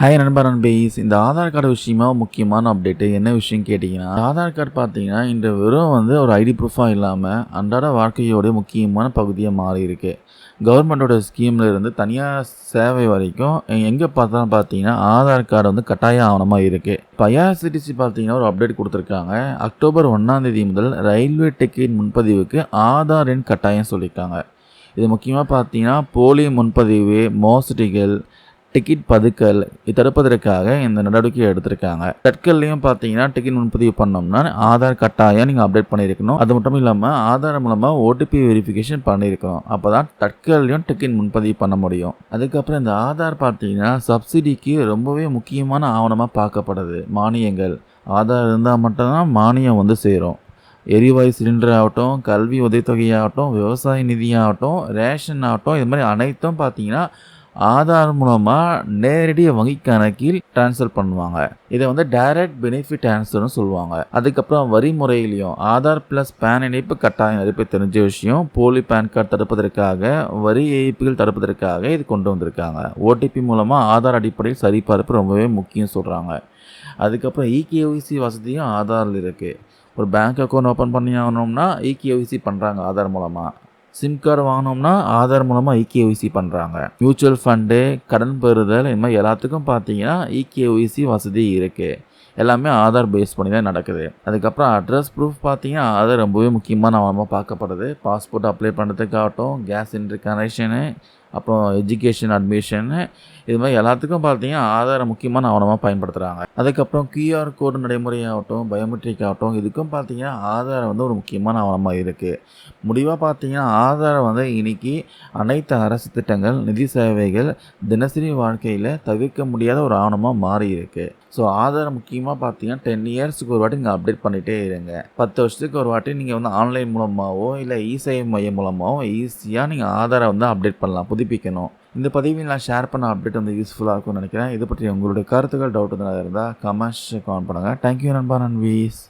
Hi நண்பர் base இந்த Aadhaar card விஷயமா முக்கியமான அப்டேட்டு என்ன விஷயம் கேட்டிங்கன்னா ஆதார் கார்டு பார்த்தீங்கன்னா இன்று வெறும் வந்து ஒரு ஐடி ப்ரூஃபாக இல்லாமல் அன்றாட வாழ்க்கையோடைய முக்கியமான பகுதியாக மாறி இருக்கு. கவர்மெண்ட்டோட ஸ்கீமில் இருந்து தனியார் சேவை வரைக்கும் எங்கே பார்த்தாலும் பார்த்தீங்கன்னா ஆதார் கார்டு வந்து கட்டாய ஆவணமாக இருக்குது இப்போ ஐஆர்சிடிசி பார்த்தீங்கன்னா ஒரு அப்டேட் கொடுத்துருக்காங்க. அக்டோபர் ஒன்றாந்தேதி முதல் ரயில்வே டிக்கெட் முன்பதிவுக்கு ஆதார் எண் கட்டாயம் சொல்லியிருக்காங்க. இது முக்கியமாக பார்த்தீங்கன்னா போலி முன்பதிவு மோசடிகள் டிக்கெட் பதுக்கல் தடுப்பதற்காக இந்த நடவடிக்கை எடுத்திருக்காங்க. தட்கல்லையும் பார்த்தீங்கன்னா டிக்கெட் முன்பதிவு பண்ணோம்னா ஆதார் கட்டாயம் நீங்கள் அப்டேட் பண்ணியிருக்கணும். அது மட்டும் இல்லாமல் ஆதார் மூலமாக ஓடிபி வெரிஃபிகேஷன் பண்ணியிருக்கணும். அப்போ தான் தட்கல்லையும் டிக்கெட் முன்பதிவு பண்ண முடியும். அதுக்கப்புறம் இந்த ஆதார் பார்த்தீங்கன்னா சப்சிடிக்கு ரொம்பவே முக்கியமான ஆவணமாக பார்க்கப்படுது. மானியங்கள். ஆதார் இருந்தால் மட்டும்தான் மானியம் வந்து சேரும். எரிவாயு சிலிண்டர் ஆகட்டும் கல்வி உதவித்தொகையாகட்டும் விவசாய நிதியாகட்டும் ரேஷன் ஆகட்டும் இது மாதிரி அனைத்தும் பார்த்தீங்கன்னா ஆதார் மூலமாக நேரடியாக வங்கி கணக்கில் டிரான்ஸ்ஃபர் பண்ணுவாங்க. இதை வந்து டைரக்ட் பெனிஃபிட் ட்ரான்ஸ்ஃபர்னு சொல்லுவாங்க. அதுக்கப்புறம் வரி முறையிலையும் ஆதார் ப்ளஸ் பேன் இணைப்பு கட்டாயம் நிறைய பேர் தெரிஞ்ச விஷயம் போலி பேன் கார்டு தடுப்பதற்காக வரி ஏய்ப்புகள் தடுப்பதற்காக இது கொண்டு வந்திருக்காங்க. ஓடிபி மூலமாக ஆதார் அடிப்படையில் சரிபார்ப்பு ரொம்பவே முக்கியம் சொல்கிறாங்க அதுக்கப்புறம் இகேஒய்சி வசதியும் ஆதாரில் இருக்குது ஒரு பேங்க் அக்கௌண்ட் ஓப்பன் பண்ணி ஆகணும்னா இகேஒய்சி பண்ணுறாங்க ஆதார் மூலமாக சிம் கார்டு வாங்கினோம்னா ஆதார் மூலமாக இகேஒய்சி பண்ணுறாங்க மியூச்சுவல் ஃபண்டு கடன் பெறுதல் இது மாதிரி எல்லாத்துக்கும் பார்த்தீங்கன்னா இகேஒய்சி வசதி இருக்குது எல்லாமே ஆதார் பேஸ் பண்ணி தான் நடக்குது. அதுக்கப்புறம் அட்ரஸ் ப்ரூஃப் பார்த்தீங்கன்னா ஆதார் ரொம்பவே முக்கியமான ஆவணமாக பார்க்கப்படுது. பாஸ்போர்ட் அப்ளை பண்ணுறதுக்காகட்டும் கேஸ் சிலிண்டர் கனெக்ஷனு அப்புறம் எஜுகேஷன் அட்மிஷனு இது மாதிரி எல்லாத்துக்கும் பார்த்தீங்கன்னா ஆதார முக்கியமான ஆவணமாக பயன்படுத்துகிறாங்க அதுக்கப்புறம் கியூஆர் கோடு நடைமுறையாகட்டும் பயோமெட்ரிக் ஆகட்டும் இதுக்கும் பார்த்தீங்கன்னா ஆதாரம் வந்து ஒரு முக்கியமான ஆவணமாக இருக்குது முடிவாக பார்த்தீங்கன்னா ஆதாரம் வந்து இன்னைக்கு அனைத்து அரசு திட்டங்கள் நிதி சேவைகள் தினசரி வாழ்க்கையில் தவிர்க்க முடியாத ஒரு ஆவணமாக மாறி இருக்குது ஸோ ஆதாரம் முக்கியமாக பார்த்தீங்கன்னா டென் இயர்ஸுக்கு ஒரு வாட்டி நீங்கள் அப்டேட் பண்ணிகிட்டே இருங்க. பத்து வருஷத்துக்கு ஒரு வாட்டி நீங்கள் வந்து ஆன்லைன் மூலமாகவோ இல்லை இசேவை மையம் மூலமாகவோ ஈஸியாக நீங்கள் ஆதாரை வந்து அப்டேட் பண்ணலாம். புதுப்பிக்கணும். இந்த பதிவில் நான் ஷேர் பண்ண அப்டேட் வந்து யூஸ்ஃபுல்லாக இருக்கும்னு நினைக்கிறேன். இது பற்றி உங்களுடைய கருத்துக்கள் டவுட் இருந்தால் இருந்தால் கமெண்ட்ஸ் கமெண்ட் பண்ணுங்கள் தேங்க்யூ நண்பா நன்வீஸ்